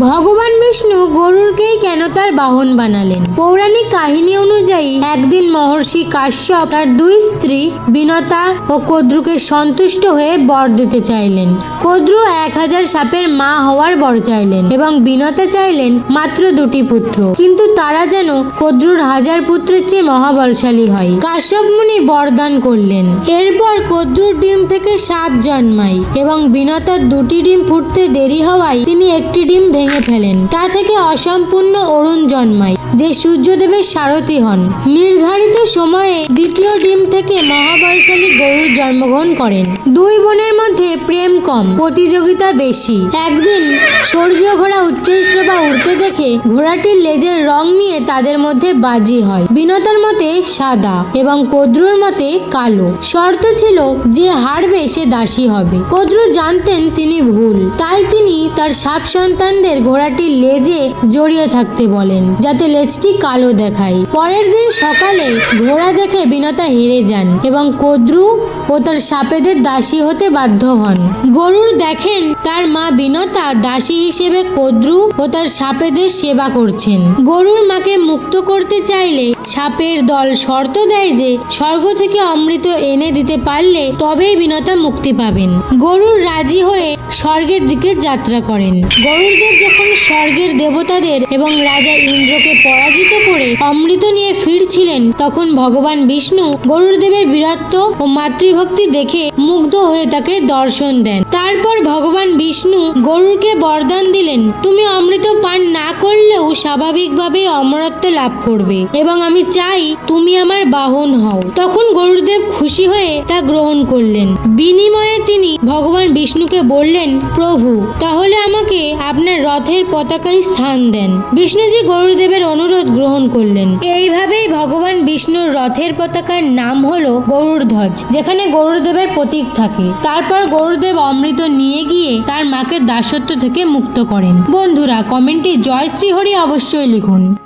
ভগবান বিষ্ণু গরুরকেই কেন তার বাহন বানালেন? পৌরাণিক কাহিনী অনুযায়ী, একদিন মহর্ষি কাশ্যপ তার দুই স্ত্রী বিনতা ও কদ্রুকে সন্তুষ্ট হয়ে বর দিতে চাইলেন। কদ্রু এক হাজার সাপের মা হওয়ার বর চাইলেন এবং বিনতা চাইলেন মাত্র দুটি পুত্র। কিন্তু তারা যেন কদ্রুর হাজার পুত্রের চেয়ে মহাবলশালী হয়। কাশ্যপ মুনি বরদান করলেন। এরপর কদ্রুর ডিম থেকে সাপ জন্মায় এবং বিনতার দুটি ডিম ফুটতে দেরি হওয়ায় তিনি একটি ডিম ভেঙে ফেলেন। তা থেকে অসম্পূর্ণ অরুণ জন্মায়, যে সূর্যদেবের সারথি হন। নির্ধারিত সময়ে দ্বিতীয় ডিম থেকে মহাবলশালী গরুর জন্মগ্রহণ করেন। দুই বোনের মধ্যে প্রেম কম, প্রতিযোগিতা বেশি। একদিন স্বর্গীয় ঘোড়া উচ্চৈশ্রবা উড়তে দেখে ঘোড়াটির লেজের রং নিয়ে তাদের মধ্যে বাজি হয়। বিনতার মতে সাদা এবং কদ্রুর মতে কালো। শর্ত ছিল যে হারবে সে দাসী হবে। কদ্রু জানতেন তিনি ভুল, তাই তিনি তার সাপ সন্তানদের ঘোড়াটির লেজে জড়িয়ে থাকতে বলেন, যাতে লেজটি কালো দেখায়। পরের দিন সকালে ঘোড়া দেখে বিনতা হেরে যান এবং কদ্রু ও তার সাপেদের দাসী হতে বাধ্য হন। গরুর দেখেন তার মা বিনতা দাসী হিসেবে কদ্রু ও তার সাপেদের সেবা করছেন। গরুর মাকে মুক্ত করতে চাইলে সাপের দল শর্ত দেয় যে স্বর্গ থেকে অমৃত এনে দিতে পারলে তবেই বিনতা মুক্তি পাবেন। গরুর রাজি হয়ে স্বর্গের দিকে যাত্রা করেন। গরুরদেব যখন স্বর্গের দেবতাদের এবং রাজা ইন্দ্রকে পরাজিত করে অমৃত নিয়ে ফিরছিলেন, তখন ভগবান বিষ্ণু গরুরদেবের বীরত্ব ও মাতৃভক্তি দেখে মুগ্ধ হয়ে তাকে দর্শন দেন। তারপর ভগবান বিষ্ণু গরুরকে বরদান দিলেন, তুমি অমৃত পান না করলেও স্বাভাবিকভাবে অমরত্ব লাভ করবে এবং আমি চাই তুমি আমার বাহন হও। তখন গরুদেব খুশি হয়ে তা গ্রহণ করলেন। বিনিময়ে তিনি ভগবান বিষ্ণুকে বললেন, প্রভু, তাহলে আমাকে আপনার রথের পতাকায় স্থান দেন। বিষ্ণুজি গরুদেবের অনুরোধ গ্রহণ করলেন। এইভাবেই ভগবান বিষ্ণুর রথের পতাকার নাম হলো গরুড়ধ্বজ, যেখানে গরুদেবের প্রতীক থাকে। তারপর গরুদেব অমৃত নিয়ে গিয়ে তার মাকে দাসত্ব থেকে মুক্ত করেন। বন্ধুরা, কমেন্টে জয় শ্রী হরি অবশ্যই লিখুন।